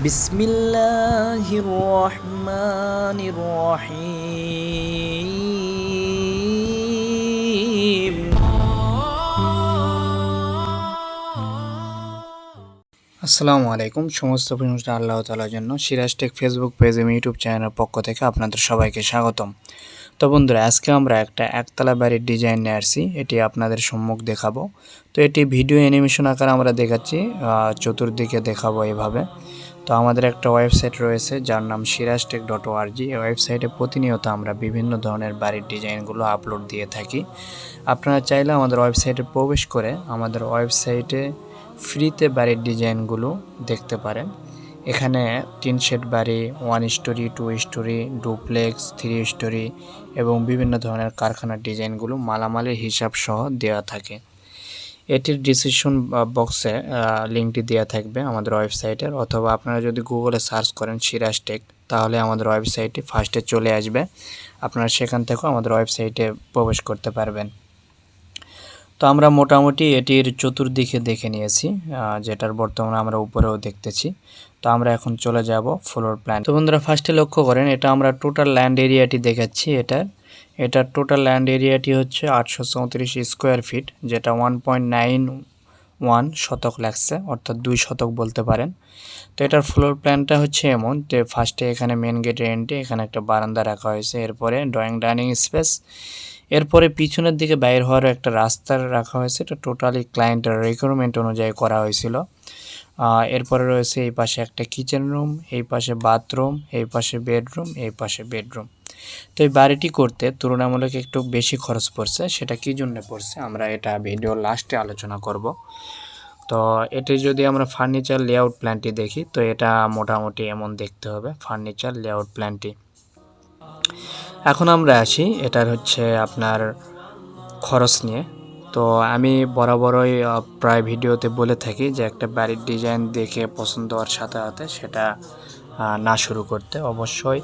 বিসমিল্লাহির রহমানির রহিম আসসালামু আলাইকুম। সমস্ত প্রশংসা আল্লাহ তালার জন্য। সিরাজ টেক ফেসবুক পেজ এবং ইউটিউব চ্যানেলের পক্ষ থেকে আপনাদের সবাইকে স্বাগতম। তো বন্ধুরা, আজকে আমরা একটা একতলা বাড়ির ডিজাইন নিয়ে আসছি। এটি আপনাদের সম্মুখ দেখাবো। তো এটি ভিডিও অ্যানিমেশন আকারে আমরা দেখাচ্ছি। চতুর্দিকে দেখাবো এভাবে। তো আমাদের একটা ওয়েবসাইট রয়েছে, যার নাম সিরাজ টেক ডট ওআরজি এই ওয়েবসাইটে প্রতিনিয়ত আমরা বিভিন্ন ধরনের বাড়ির ডিজাইনগুলো আপলোড দিয়ে থাকি। আপনারা চাইলে আমাদের ওয়েবসাইটে প্রবেশ করে আমাদের ওয়েবসাইটে ফ্রিতে বাড়ির ডিজাইনগুলো দেখতে পারেন। এখানে টিন শেড বাড়ি one storey two storey duplex three storey এবং বিভিন্ন ধরনের কারখানার ডিজাইনগুলো মালামালের হিসাব সহ দেওয়া থাকে। এটির ডিসিশন বক্সে লিঙ্কটি দেওয়া থাকবে আমাদের ওয়েবসাইটের অথবা আপনারা যদি গুগলে সার্চ করেন সিরাজ টেক তাহলে আমাদের ওয়েবসাইটে ফার্স্টে চলে আসবে। আপনারা সেখান থেকেও আমাদের ওয়েবসাইটে প্রবেশ করতে পারবেন। তো আমরা মোটামুটি এটির চতুর্দিকে দেখে নিয়েছি যেটার বর্তমানে আমরা উপরেও দেখতেছি। তো আমরা এখন চলে যাব ফ্লোর প্ল্যান তো বন্ধুরা ফার্স্টে লক্ষ্য করেন, এটা আমরা টোটাল ল্যান্ড এরিয়াটি দেখাচ্ছি, এটার। এটার টোটাল ল্যান্ড এরিয়াটি হচ্ছে আটশো চৌত্রিশ স্কোয়ার ফিট যেটা ওয়ান পয়েন্ট নাইন ওয়ান শতক লাগছে, অর্থাৎ দুই শতক বলতে পারেন। তো এটার ফ্লোর প্ল্যানটা হচ্ছে এমন যে ফার্স্টে এখানে মেন গেটের এন্টে এখানে একটা বারান্দা রাখা হয়েছে, এরপরে ড্রয়িং ডাইনিং স্পেস এরপরে পিছনের দিকে বাইর হওয়ার একটা রাস্তা রাখা হয়েছে, এটা টোটালি ক্লায়েন্টের রিকোয়ারমেন্ট অনুযায়ী করা হয়েছিল। এরপরে রয়েছে এই পাশে একটা কিচেন রুম এই পাশে বাথরুম এই পাশে বেডরুম এই পাশে বেডরুম তো এই বাড়িটি করতে তুলনামূলক একটু বেশি খরচ পড়ছে, সেটা কী জন্য পড়ছে আমরা এটা ভিডিও লাস্টে আলোচনা করব। তো এটি যদি আমরা ফার্নিচার লেআউট প্ল্যানটি দেখি, তো এটা মোটামুটি এমন দেখতে হবে ফার্নিচার লেআউট প্ল্যানটি এখন আমরা আসি, এটার হচ্ছে আপনার খরচ নিয়ে। তো আমি বরাবরই প্রায় ভিডিওতে বলে থাকি যে একটা বাড়ির ডিজাইন দেখে পছন্দ হওয়ার সাথে সাথে সেটা না শুরু করতে। অবশ্যই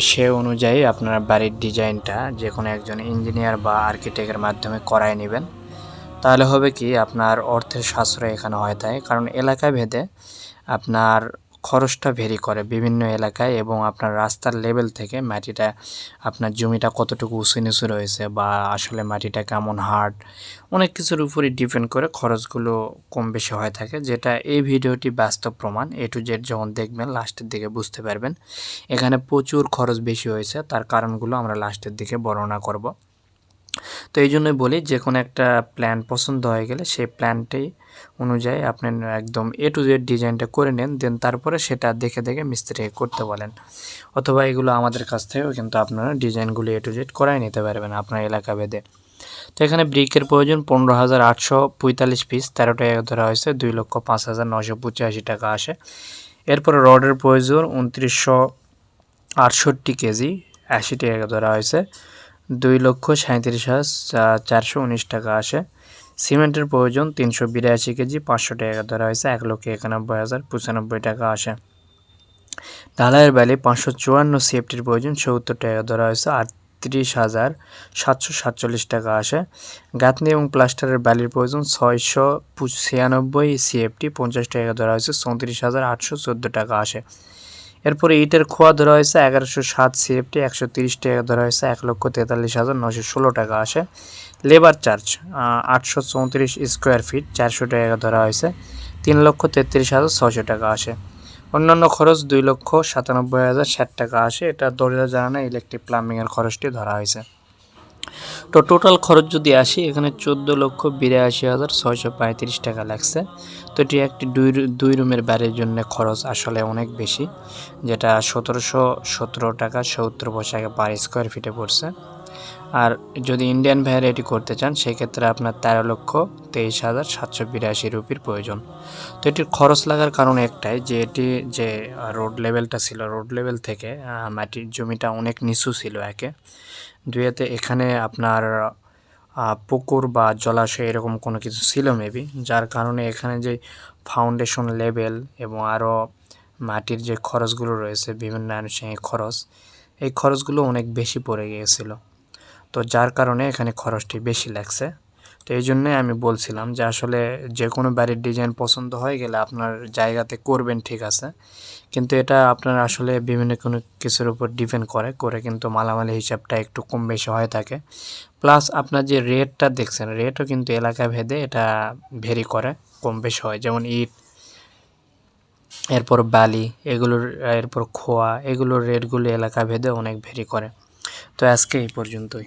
সে অনুযায়ী আপনার বাড়ির ডিজাইনটা যে কোনো একজন ইঞ্জিনিয়ার বা আর্কিটেক্টের মাধ্যমে করায় নেবেন। তাহলে হবে কি, আপনার অর্থের সাশ্রয় এখানে হয় তাই। কারণ এলাকা ভেদে আপনার খরচটা ভেরি করে বিভিন্ন এলাকায় এবং আপনার রাস্তার লেভেল থেকে মাটিটা, আপনার জমিটা কতটুকু উঁচু নিচু রয়েছে বা আসলে মাটিটা কেমন হার্ড অনেক কিছুর উপরই ডিপেন্ড করে খরচগুলো কম বেশি হয়ে থাকে, যেটা এই ভিডিওটি বাস্তব প্রমাণ। এ টু জেড যখন দেখবেন লাস্টের দিকে বুঝতে পারবেন। এখানে প্রচুর খরচ বেশি হয়েছে, তার কারণগুলো আমরা লাস্টের দিকে বর্ণনা করব। তো এই জন্যই বলি যে কোনো একটা প্ল্যান পছন্দ হয়ে গেলে সেই প্ল্যানটাই অনুযায়ী আপনি একদম এ টু জেড ডিজাইনটা করে নেন দেন তারপরে সেটা দেখে দেখে মিস্ত্রিকে করতে বলেন। অথবা এগুলো আমাদের কাছ থেকেও কিন্তু আপনারা ডিজাইনগুলো এ টু জেড করাই নিতে পারবেন আপনার এলাকা ভেদে। তো এখানে ব্রিকের প্রয়োজন পনেরো হাজার আটশো পঁয়তাল্লিশ পিস তেরো টাকা ধরা হয়েছে, দুই লক্ষ পাঁচ হাজার নশো পঁচাশি টাকা আসে। এরপরে রডের প্রয়োজন উনত্রিশশো আটষট্টি কেজি, আশি টাকা ধরা হয়েছে। দুই লক্ষ সাঁত্রিশ হাজার চারশো উনিশ টাকা আসে। সিমেন্টের প্রয়োজন তিনশো বিরাশি কেজি, পাঁচশো টাকা ধরা হয়েছে, এক লক্ষ একানব্বই হাজার পঁচানব্বই টাকা আসে। ঢালাইয়ের বেলে পাঁচশো চুয়ান্ন সিএফটির প্রয়োজন, সত্তর টাকা ধরা হয়েছে, আটত্রিশ হাজার সাতশো সাতচল্লিশ টাকা আসে। গাঁথনি এবং প্লাস্টারের বালির প্রয়োজন, ছয়শো ছিয়ানব্বই সিএফটি, পঞ্চাশ টাকা ধরা হয়েছে, চৌত্রিশ হাজার আটশো চোদ্দ টাকা আসে। এরপরে ইটের খোয়া ধরা হয়েছে এগারোশো সাত সিএফটি, একশো তিরিশ টাকা ধরা হয়েছে, এক লক্ষ তেতাল্লিশ হাজার নশো ষোলো টাকা আসে। লেবার চার্জ আটশো চৌত্রিশ স্কোয়ার ফিট, চারশো টাকা ধরা হয়েছে, তিন লক্ষ তেত্রিশ হাজার ছশো টাকা আসে। অন্যান্য খরচ দুই লক্ষ সাতানব্বই হাজার ষাট টাকা আসে, এটা দরজা জানানো ইলেকট্রিক প্লাম্বিংয়ের খরচটি ধরা হয়েছে। তো টোটাল খরচ যদি আসি, এখানে চোদ্দ লক্ষ বিরাশি হাজার ছয়শো পঁয়ত্রিশ টাকা লাগছে। তো এটি একটি দুই দুই রুমের বাড়ির জন্য খরচ আসলে অনেক বেশি, যেটা সতেরোশো সতেরো টাকা সত্তর পয়সা পার স্কোয়ার ফিটে পড়ছে। আর যদি ইন্ডিয়ান ভাইয়ের এটি করতে চান, সেক্ষেত্রে আপনার তেরো লক্ষ তেইশ হাজার সাতশো বিরাশি রুপির প্রয়োজন। তো এটির খরচ লাগার কারণ একটাই, যে এটি যে রোড লেভেলটা ছিল রোড লেভেল থেকে মাটির জমিটা অনেক নিচু ছিল একে। দুইয়েতে এখানে আপনার পুকুর বা জলাশয় এরকম কোনো কিছু ছিল মেবি যার কারণে এখানে যে ফাউন্ডেশন লেভেল এবং আরও মাটির যে খরচগুলো রয়েছে, বিভিন্ন আনুষঙ্গিক খরচ, এই খরচগুলো অনেক বেশি পড়ে গিয়েছিল। তো যার কারণে এখানে খরচটি বেশি লাগছে। তো এই জন্যই আমি বলছিলাম যে আসলে যে কোনো বাড়ির ডিজাইন পছন্দ হয়ে গেলে আপনার জায়গাতে করবেন ঠিক আছে। কিন্তু এটা আপনার আসলে বিভিন্ন কোনো কিছুর উপর ডিপেন্ড করে করে কিন্তু মালামালি হিসাবটা একটু কম বেশি হয়ে থাকে। প্লাস আপনার যে রেটটা দেখছেন রেটও কিন্তু এলাকা ভেদে এটা ভেরি করে, কম বেশি হয়। যেমন ইট, এরপর বালি, এগুলোর, এরপর খোয়া, এগুলোর রেটগুলো এলাকা ভেদে অনেক ভেরি করে। তো আজকে এই পর্যন্তই।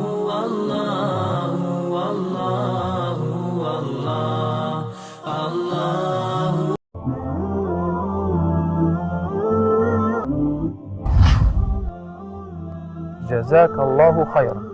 جزاك الله خيرا.